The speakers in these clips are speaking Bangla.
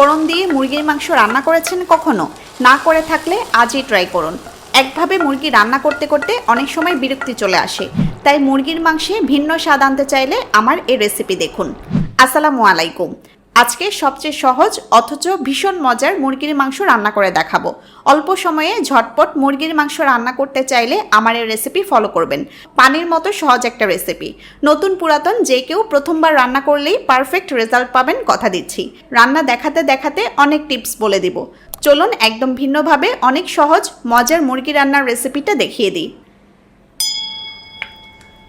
ফোড়ন দিয়ে মুরগির মাংস রান্না করেছেন কখনো? না করে থাকলে আজই ট্রাই করুন। একভাবে মুরগি রান্না করতে করতে অনেক সময় বিরক্তি চলে আসে। তাই মুরগির মাংসে ভিন্ন স্বাদ আনতে চাইলে আমার এই রেসিপি দেখুন। আসসালামু আলাইকুম। আজকে সবচেয়ে সহজ, অথচ ভীষণ মজার মুরগির মাংস রান্না করে দেখাবো। অল্প সময়ে ঝটপট মুরগির মাংস রান্না করতে চাইলে আমার এই রেসিপি ফলো করবেন। পানির মতো সহজ একটা রেসিপি নতুন পুরাতন যে কেউ প্রথমবার রান্না করলেই পারফেক্ট রেজাল্ট পাবেন কথা দিচ্ছি। রান্না দেখাতে দেখাতে অনেক টিপস বলে দিব। চলুন একদম ভিন্নভাবে অনেক সহজ, মজার মুরগি রান্নার রেসিপিটা দেখিয়ে দিই।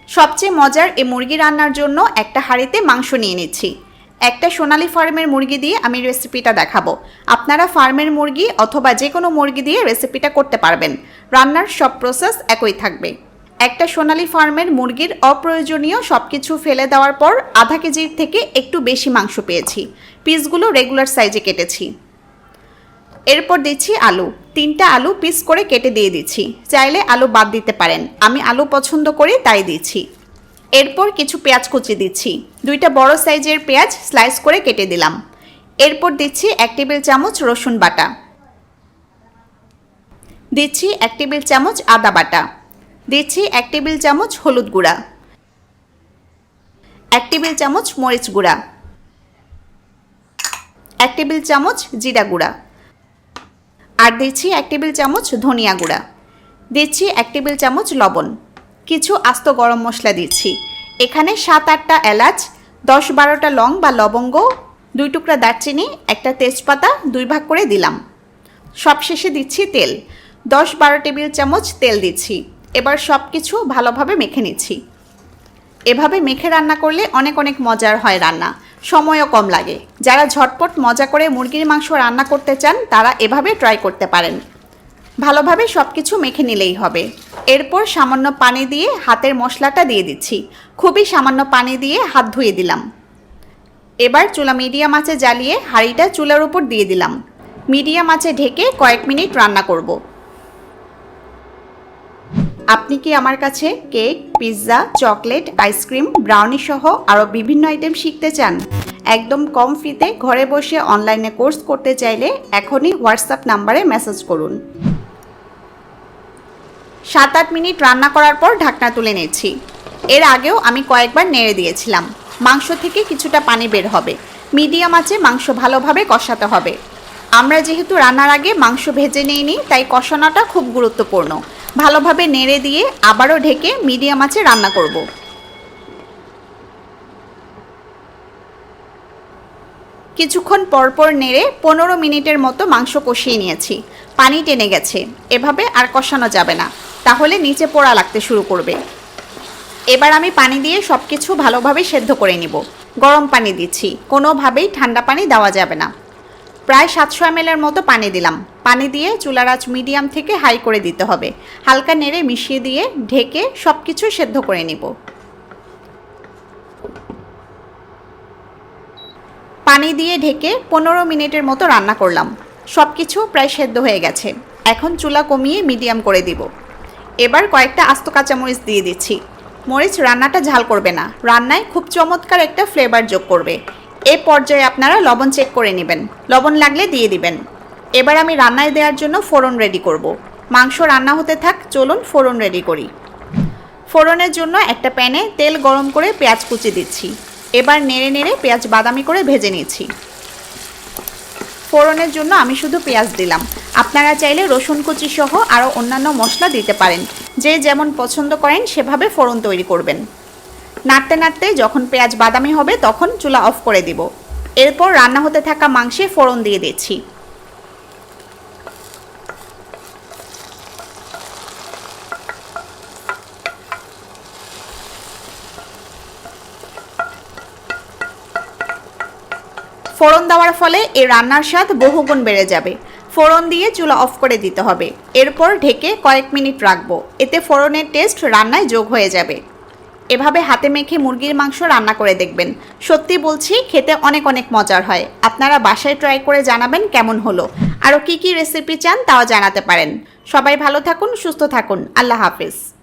সবচেয়ে মজার এই মুরগি রান্নার জন্য একটা হাঁড়িতে মাংস নিয়ে নিচ্ছি। একটা সোনালি ফার্মের মুরগি দিয়ে আমি রেসিপিটা দেখাবো। আপনারা ফার্মের মুরগি অথবা যে কোনো মুরগি দিয়ে রেসিপিটা করতে পারবেন। রান্নার সব প্রসেস একই থাকবে। একটা সোনালি ফার্মের মুরগির অপ্রয়োজনীয় সব কিছু ফেলে দেওয়ার পর আধা কেজির থেকে একটু বেশি মাংস পেয়েছি। পিসগুলো রেগুলার সাইজে কেটেছি। এরপর দিচ্ছি আলু। তিনটা আলু পিস করে কেটে দিয়ে দিচ্ছি। চাইলে আলু বাদ দিতে পারেন। আমি আলু পছন্দ করি, তাই দিচ্ছি। এরপর কিছু পেঁয়াজ কুচি দিচ্ছি। দুইটা বড় সাইজের পেঁয়াজ স্লাইস করে কেটে দিলাম। এরপর দিচ্ছি এক টেবিল চামচ রসুন বাটা। দিচ্ছি এক টেবিল চামচ আদা বাটা। দিচ্ছি এক টেবিল চামচ হলুদ গুঁড়া। এক টেবিল চামচ মরিচ গুঁড়া। এক টেবিল চামচ জিরা গুঁড়া। আর দিচ্ছি এক টেবিল চামচ ধনিয়া গুঁড়া। দিচ্ছি এক টেবিল চামচ লবণ। কিছু আস্ত গরম মশলা দিচ্ছি। এখানে সাত, আটটা এলাচ, দশ, বারোটা লং বা লবঙ্গ, দুই টুকরা দারচিনি, একটা তেজপাতা, দুই ভাগ করে দিলাম। সবশেষে দিচ্ছি তেল। দশ, বারো টেবিল চামচ তেল দিচ্ছি। এবার সব কিছু ভালোভাবে মেখে নিচ্ছি। এভাবে মেখে রান্না করলে অনেক অনেক মজার হয় রান্না। সময়ও কম লাগে। যারা ঝটপট মজা করে মুরগির মাংস রান্না করতে চান, তারা এভাবে ট্রাই করতে পারেন। ভালোভাবে সব কিছু মেখে নিলেই হবে। এরপর সামান্য পানি দিয়ে হাতের মশলাটা দিয়ে দিচ্ছি। খুবই সামান্য পানি দিয়ে হাত ধুয়ে দিলাম। এবার চুলা মিডিয়াম আঁচে জ্বালিয়ে হাঁড়িটা চুলার উপর দিয়ে দিলাম। মিডিয়াম আঁচে ঢেকে কয়েক মিনিট রান্না করব। আপনি কি আমার কাছে cake, pizza, chocolate, ice cream, brownie সহ আরও বিভিন্ন আইটেম শিখতে চান? একদম কম ফিতে ঘরে বসে অনলাইনে কোর্স করতে চাইলে এখনই হোয়াটসঅ্যাপ নাম্বারে মেসেজ করুন। সাত আট মিনিট রান্না করার পর ঢাকনা তুলে নিচ্ছি এর আগেও আমি কয়েকবার নেড়ে দিয়েছিলাম। মাংস থেকে কিছুটা পানি বের হবে। মিডিয়াম আছে মাংস ভালোভাবে কষাতে হবে। আমরা যেহেতু রান্নার আগে মাংস ভেজে নিইনি, তাই কষানোটা খুব গুরুত্বপূর্ণ। ভালোভাবে নেড়ে দিয়ে আবারও ঢেকে মিডিয়াম আছে রান্না করব। কিছুক্ষণ পরপর নেড়ে পনেরো মিনিটের মতো মাংস কষিয়ে নিয়েছি। পানি টেনে গেছে। এভাবে আর কষানো যাবে না। তাহলে নিচে পোড়া লাগতে শুরু করবে। এবার আমি পানি দিয়ে সব কিছু ভালোভাবে সেদ্ধ করে নিব। গরম পানি দিচ্ছি। কোনোভাবেই ঠান্ডা পানি দেওয়া যাবে না। প্রায় সাতশো এমএলের মতো পানি দিলাম। পানি দিয়ে চুলার আঁচ মিডিয়াম থেকে হাই করে দিতে হবে। হালকা নেড়ে মিশিয়ে দিয়ে ঢেকে সব কিছু সেদ্ধ করে নিব। পানি দিয়ে ঢেকে পনেরো মিনিটের মতো রান্না করলাম। সব কিছু প্রায় সেদ্ধ হয়ে গেছে। এখন চুলা কমিয়ে মিডিয়াম করে দিব। এবার কয়েকটা আস্ত কাঁচামরিচ দিয়ে দিচ্ছি। মরিচ রান্নাটা ঝাল করবে না। রান্নায় খুব চমৎকার একটা ফ্লেভার যোগ করবে। এ পর্যায়ে আপনারা লবণ চেক করে নেবেন। লবণ লাগলে দিয়ে দিবেন। এবার আমি রান্নায় দেওয়ার জন্য ফোড়ন রেডি করব। মাংস রান্না হতে থাক, চলুন ফোড়ন রেডি করি। ফোড়নের জন্য একটা প্যানে তেল গরম করে পেঁয়াজ কুচি দিচ্ছি। এবার নেড়ে নেড়ে পেঁয়াজ বাদামি করে ভেজে নিচ্ছি। ফোড়নের জন্য আমি শুধু পেঁয়াজ দিলাম। আপনারা চাইলে রসুন কুচি সহ আরও অন্যান্য মশলা দিতে পারেন। যে যেমন পছন্দ করেন, সেভাবে ফোড়ন তৈরি করবেন। নাড়তে নাড়তে যখন পেঁয়াজ বাদামি হবে, তখন চুলা অফ করে দিব। এরপর রান্না হতে থাকা মাংসে ফোড়ন দিয়ে দিচ্ছি। ফোড়ন দেওয়ার ফলে এই রান্নার স্বাদ বহুগুণ বেড়ে যাবে। ফোড়ন দিয়ে চুলা অফ করে দিতে হবে। এরপর ঢেকে কয়েক মিনিট রাখব। এতে ফোড়নের টেস্ট রান্নায় যোগ হয়ে যাবে। এভাবে হাতে মেখে মুরগির মাংস রান্না করে দেখবেন। সত্যি বলছি, খেতে অনেক অনেক মজার হয়। আপনারা বাসায় ট্রাই করে জানাবেন কেমন হলো। আরও কি কি রেসিপি চান তাও জানাতে পারেন। সবাই ভালো থাকুন, সুস্থ থাকুন। আল্লাহ হাফিজ।